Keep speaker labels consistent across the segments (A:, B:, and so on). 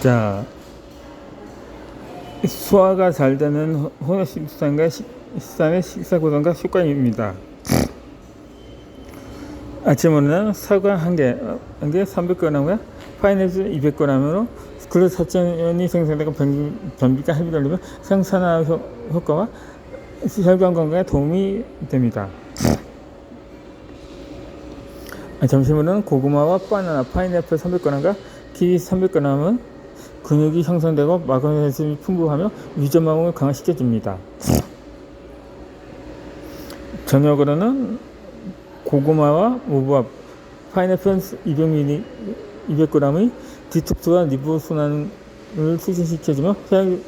A: 자, 소화가 잘 되는 혼합 식단과 식, 식단의 식사 구성과 습관입니다. 아침에는 사과 한 개, 한개 300g과 파인애플 200g으로 글루타치온이 생성되고 변- 변비가 합의되려면 생산화 효- 효과와 혈관 건강에 도움이 됩니다. 아, 점심으로는 고구마와 바나나, 파인애플 300g과 키위 300g은 근육이 형성되고 마그네슘이 풍부하며 위점망을 강화시켜줍니다. 저녁으로는 고구마와 무밥, 파인애플 200ml, 200g의 디톡스와 리브 순환을 촉진시켜주며 혈,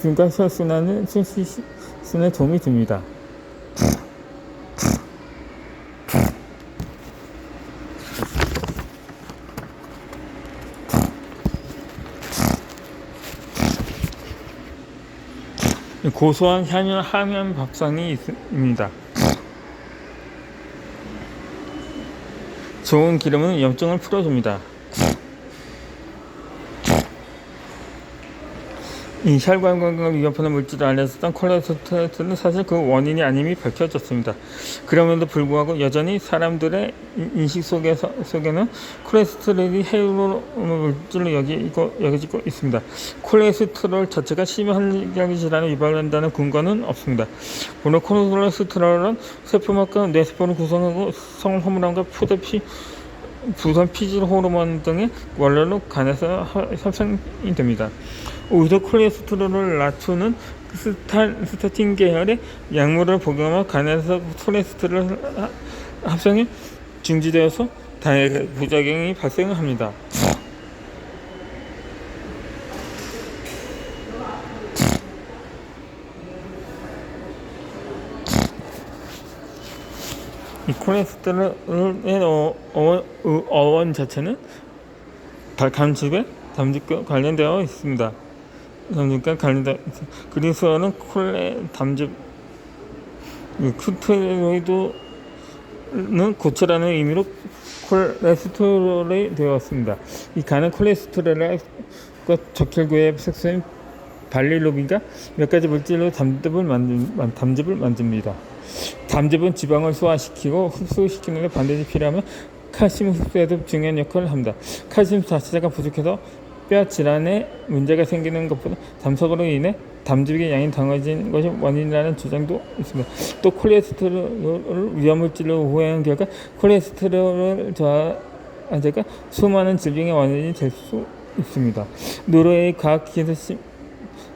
A: 그러니까 혈순환을 순환에 도움이 줍니다. 고소한 향연 하면 밥상이 있습니다. 좋은 기름은 염증을 풀어줍니다. 이 혈관 건강을 위협하는 물질을 알려졌던 콜레스테롤은 사실 그 원인이 아님이 밝혀졌습니다. 그럼에도 불구하고 여전히 사람들의 인- 인식 속에서, 속에는 콜레스테롤이 해로 물질로 여기고, 여겨지고 있습니다. 콜레스테롤 자체가 심혈관 질환을 유발한다는 근거는 없습니다. 물론 콜레스테롤은 세포막과 뇌세포를 구성하고 성호르몬과 포도피 부선 피질 호르몬 등의 원료로 간에서 하- 합성이 됩니다. 오히려 콜레스테롤을 낮추는 스타, 스타틴 계열의 약물을 복용하면 간에서 콜레스테롤 하- 합성이 중지되어서 다양한 부작용이 발생합니다. 이 콜레스테롤의 어, 어, 어, 어원 자체는 다- 담즙에 담즙과 관련되어 있습니다. 담즙과 관련되 그래서는 콜레 담즙 이 크테로이드는 고체라는 의미로 콜레스테롤이 되었습니다. 이 간은 콜레스테롤과 적혈구의 색소인 발리로빈과 몇 가지 물질로 담즙을 만든 만- 담즙을 만듭니다. 담즙은 지방을 소화시키고 흡수시키는 데 반드시 필요하면 칼슘 흡수에도 중요한 역할을 합니다. 칼슘 자체가 부족해서 뼈 질환에 문제가 생기는 것보다 담석으로 인해 담즙의 양이 당해진 것이 원인이라는 주장도 있습니다. 또 콜레스테롤을 위험물질로 오해한 결과 콜레스테롤을 저하자가 수많은 질병의 원인이 될 수 있습니다. 노르웨이 과학기술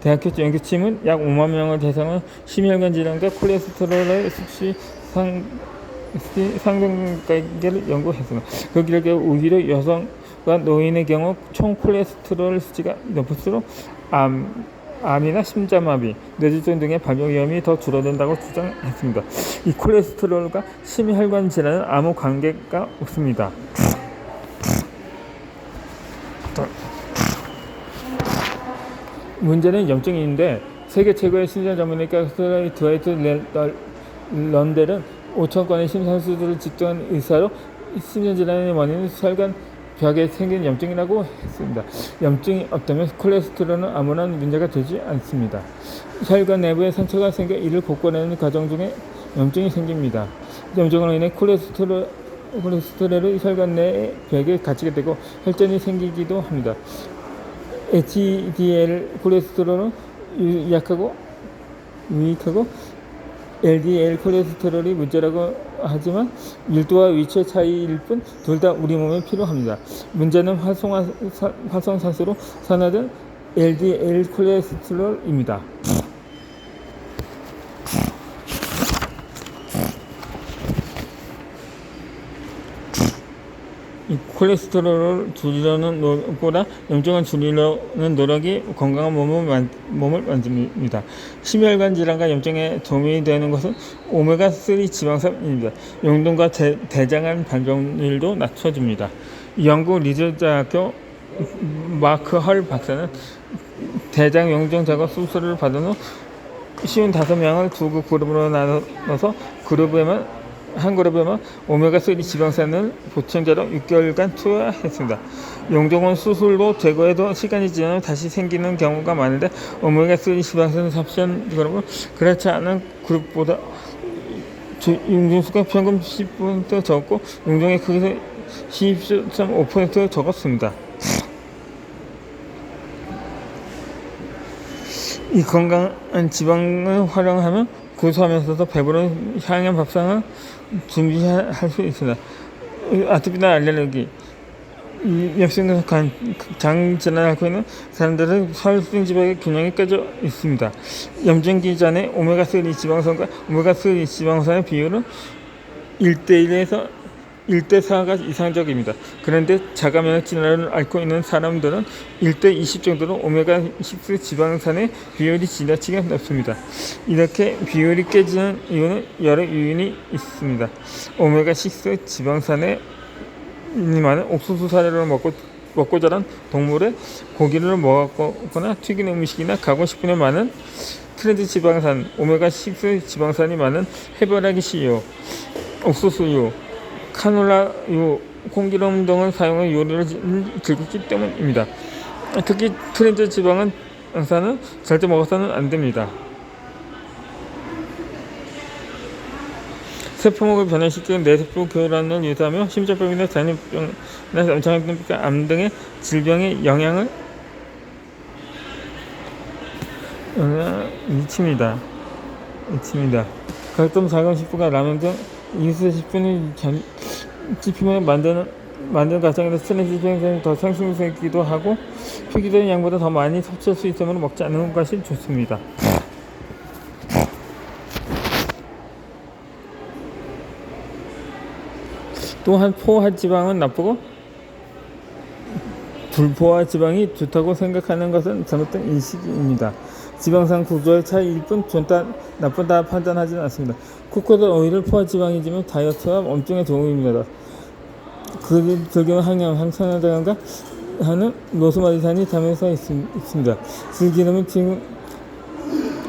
A: 대학교 연구팀은 약 5만 명을 대상으로 심혈관 질환과 콜레스테롤의 수치 상 상승관계를 연구했습니다. 그 결과 오히려 여성 과 노인의 경우 총 콜레스테롤 수치가 높을수록 암, 암이나 심장마비, 뇌졸중 등의 발병 위험이 더 줄어든다고 주장했습니다. 이 콜레스테롤과 심혈관 질환은 아무 관계가 없습니다. 문제는 염증인데 세계 최고의 신장 전문의과 드와이트 런델은 5천 건의 심장수술을 집도한 의사로 심장 질환의 원인은 혈관 벽에 생긴 염증이라고 했습니다. 염증이 없다면 콜레스테롤은 아무런 문제가 되지 않습니다. 혈관 내부에 상처가 생겨 이를 복구하는 과정 중에 염증이 생깁니다. 염증으로 인해 콜레스테롤 콜레스테롤이 혈관 내 벽에 갇히게 되고 혈전이 생기기도 합니다. HDL 콜레스테롤은 유- 약하고 유익하고 LDL 콜레스테롤이 문제라고 하지만 밀도와 위치의 차이일 뿐 둘 다 우리 몸에 필요합니다. 문제는 활성화, 사- 활성산소로 산화된 LDL 콜레스테롤입니다. 이 콜레스테롤을 줄이려는 노력보다 염증을 줄이려는 노력이 건강한 몸을, 만, 몸을 만듭니다. 심혈관 질환과 염증에 도움이 되는 것은 오메가3 지방산입니다. 용동과 대, 대장암 발병률도 낮춰줍니다. 영국 리저대학교 마크 헐 박사는 대장 용종 제거 수술을 받은 후 55명을 두 그룹으로 나눠서 그룹에만 한 그룹에만 오메가3 지방산을 보청자로 6개월간 투여했습니다. 용종은 수술로 제거해도 시간이 지나면 다시 생기는 경우가 많은데 오메가3 지방산을 섭취한 그룹은 그렇지 않은 그룹보다 용종수가 평균 10% 적고 용종의 크기도 12.5% 적었습니다. 이 건강한 지방을 활용하면 고소하면서도 배부른 향연 밥상을 준비할 수 있습니다. 아토피나 알레르기, 엽신과 장 질환을 앓고 있는 사람들은 혈중 지방의 균형이 깨져 있습니다. 염증기 전에 오메가3 지방산과 오메가3 지방산의 비율은 1대1에서 1대4가 이상적입니다. 그런데 자가면역 질환을 앓고 있는 사람들은 1대20 정도로 오메가6 지방산의 비율이 지나치게 높습니다. 이렇게 비율이 깨지는 이유는 여러 요인이 있습니다. 오메가6 지방산의 많은 옥수수 사료를 먹고 먹고 자란 동물의 고기를 먹었거나 튀긴 음식이나 가공 식품에 많은 트랜스 지방산, 오메가6 지방산이 많은 해바라기 씨유, 옥수수유, 카놀라유, 콩기름 등을 사용해 요리를 즐겼기 때문입니다. 특히 트랜스 지방은 산은 절대 먹어서는 안 됩니다. 세포목을 변화시키는 뇌세포 교란을 유도하며 심장병이나 당뇨병이나 엄청난 암 등의 질병에 영향을 미칩니다. 미칩니다. 각종 작은 식품과 라면 등 이수 식품이 전 지피면 만드는 만든 가정에서 스트레스 생성이 더 상승되기도 하고 표기되는 양보다 더 많이 섭취할 수 있으므로 먹지 않는 것이 좋습니다. 또한 포화 지방은 나쁘고 불포화 지방이 좋다고 생각하는 것은 잘못된 인식입니다. 지방산 구조의 차이일 뿐 좋다 나쁘다 판단하지는 않습니다. 코코넛 오일을 포화 지방이지만 다이어트와 엄청에 도움입니다. 그 적용 항염 항산화제가 하는 노스마리산이 담에서 있습니다. 들기름은 지금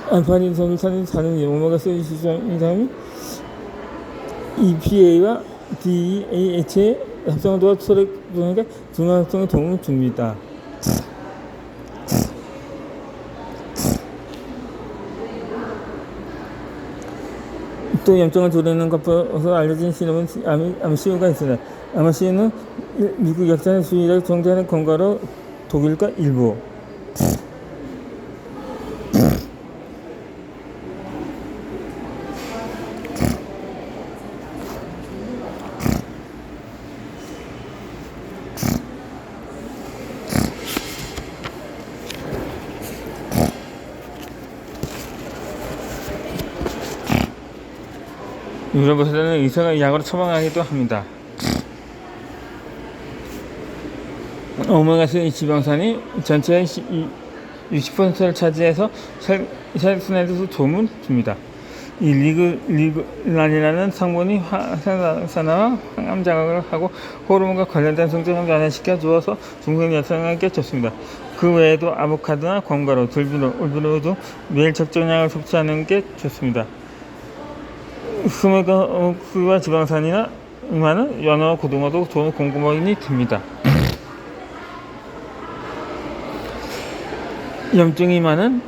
A: 알파리선을 찾는 다른 오메가3 시장이 EPA와 DHA의 합성도와 소액 분해가 중화 활성에 도움을 줍니다. 또 염증을 줄이는 것으로 알려진 실험은 암시우가 있습니다. 암시우는 미국 역사의 수위를 정제하는 건가로 독일과 일부 이런 곳에서는 의사가 약으로 처방하기도 합니다. 오메가3 지방산이 전체의 60%를 차지해서 혈액순환에도 도움을 줍니다. 이 리그, 리그란이라는 성분이 화산화와 항암 자극을 하고 호르몬과 관련된 성장을 변화시켜 주어서 중성 여성에게 좋습니다. 그 외에도 아보카도나 견과류, 들비로, 올비로도 매일 적정량을 섭취하는 게 좋습니다. 스메가와 지방산이나 많은 연어와 고등어도 좋은 공급원이 됩니다. 염증이 많은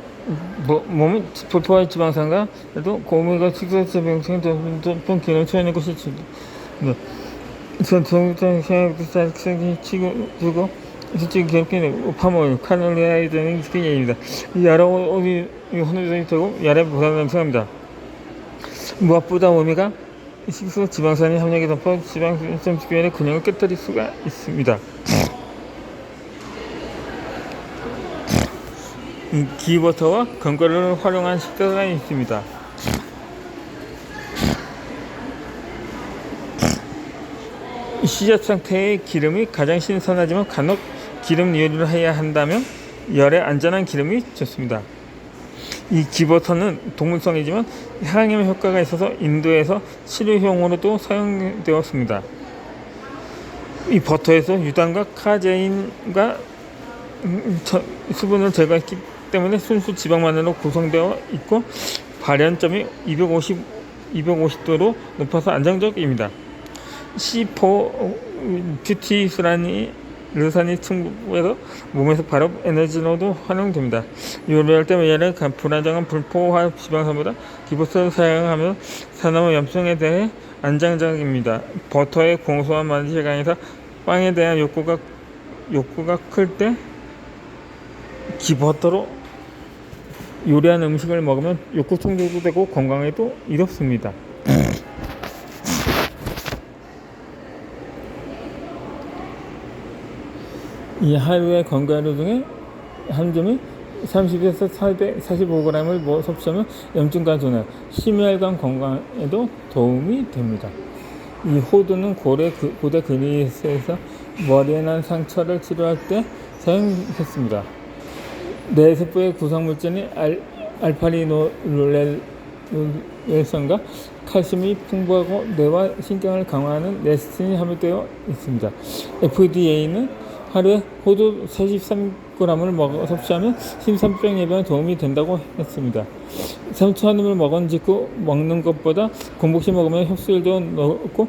A: 뭐, 몸 불포화 지방산과 또 고무가 식사세 병증 높은 기능 처해는 것이 전통적 생활부터 치고 주고 실제 기업계는 파몰, 카놀리아 등이 예입니다. 여러 어디 혼합이 되고 여러 보상 생합니다 무엇보다 오메가 식소 지방산이 함량이 높아 지방성 주변의 균형을 깨뜨릴 수가 있습니다. 기버터와 견과류를 활용한 식사가 있습니다. 시작 상태의 기름이 가장 신선하지만 간혹 기름 요리를 해야 한다면 열에 안전한 기름이 좋습니다. 이 기버터는 동물성이지만 항염 효과가 있어서 인도에서 치료용으로도 사용되었습니다. 이 버터에서 유당과 카제인과 수분을 제거했기 때문에 순수 지방만으로 구성되어 있고 발연점이 250 250도로 높아서 안정적입니다. C4 뷰티스라니 르산이 충분해서 몸에서 바로 에너지로도 활용됩니다. 요리할 때 얘를 간- 불안정한 불포화 지방산보다 기본적으로 사용하며 산화물 염증에 대해 안정적입니다. 버터의 고소한 맛이 강해서 빵에 대한 욕구가 욕구가 클 때 기버터로 요리한 음식을 먹으면 욕구 충족도 되고 건강에도 이롭습니다. 이 하루의 건강하루 중에 한 점이 30에서 445g을 뭐 섭취하면 염증과 전환, 심혈관 건강에도 도움이 됩니다. 이 호두는 고래, 그- 고대 그리스에서 머리에 난 상처를 치료할 때 사용했습니다. 뇌세포의 구성물질인 알, 알파리노렐성과 칼슘이 풍부하고 뇌와 신경을 강화하는 레스틴이 함유되어 있습니다. FDA는 하루에 호두 43g을 먹어 섭취하면 심산병 예방에 도움이 된다고 했습니다. 삼초 한 입을 먹은 직후 먹는 것보다 공복시 먹으면 흡수율도 높고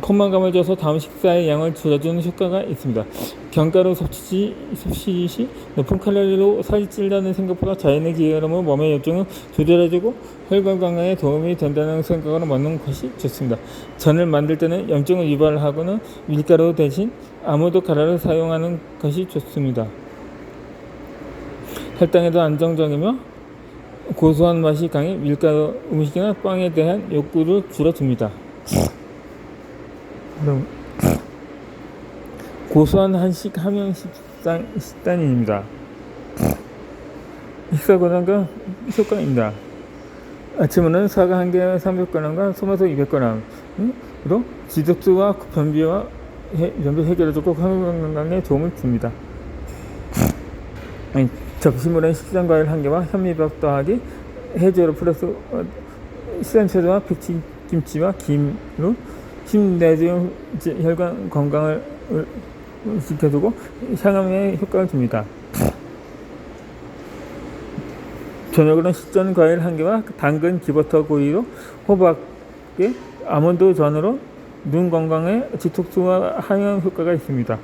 A: 포만감을 줘서 다음 식사의 양을 줄여주는 효과가 있습니다. 견과류 섭취, 섭취 시 높은 칼로리로 살이 찔다는 생각보다 자연의 기혈음을 몸의 염증을 조절해주고 혈관 건강에 도움이 된다는 생각으로 먹는 것이 좋습니다. 전을 만들 때는 염증을 유발하고는 밀가루 대신 아무도 가루를 사용하는 것이 좋습니다. 혈당에도 안정적이며 고소한 맛이 강해 밀가루 음식이나 빵에 대한 욕구를 줄여줍니다. 그럼 고소한 한식 함양 식단, 식단입니다. 식사 권한과 효과입니다. 아침에는 사과 한 개에 300g과 토마토 200g으로 지독수와 변비와 해, 변비 해결해주고 건강에 도움을 줍니다. 아니, 접시물에 식전 과일 한 개와 현미밥 더하기 해조로 플러스 어, 시산채소와 백김치와 김으로 심내중 혈관 건강을 지켜주고 향암에 효과를 줍니다. 저녁으로는 식전 과일 한 개와 당근 기버터 고기로 호박에 아몬드 전으로 눈 건강에 디톡스와 항염 효과가 있습니다.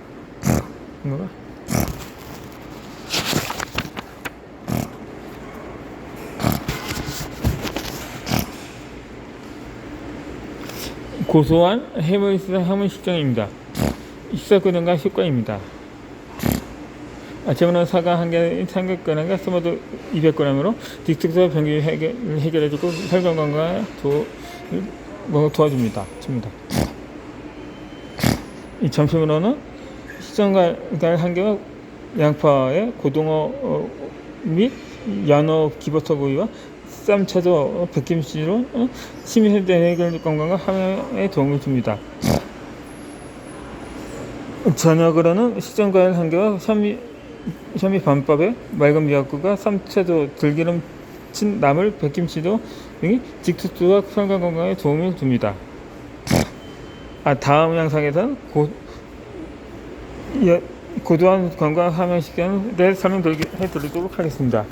A: 이거가? 고소한 해물식 해물 식전입니다. 식사 근원과 효과입니다. 아침에는 사과 한 개, 삼겹살과 토마토 200g으로 딕톡스와 변기 해결, 해결 해주고 혈관 건강에 도, 뭐 도와줍니다. 줍니다. 이 점심으로는 식전과 한 개와 양파에 고등어 어, 및 연어 기버터 구이와 쌈채도 백김치로 어, 심혈대 해결 건강과 함에 도움을 줍니다. 저녁으로는 식전과일 한 개와 현미, 현미 반밥에 맑은 미역국과 쌈채도 들기름 친 나물 백김치도 등이 직수수와 혈관 건강에 도움을 줍니다. 아 다음 영상에서는 고, 예, 고도한 건강 함양 식단에 대해 설명해 드리도록 하겠습니다.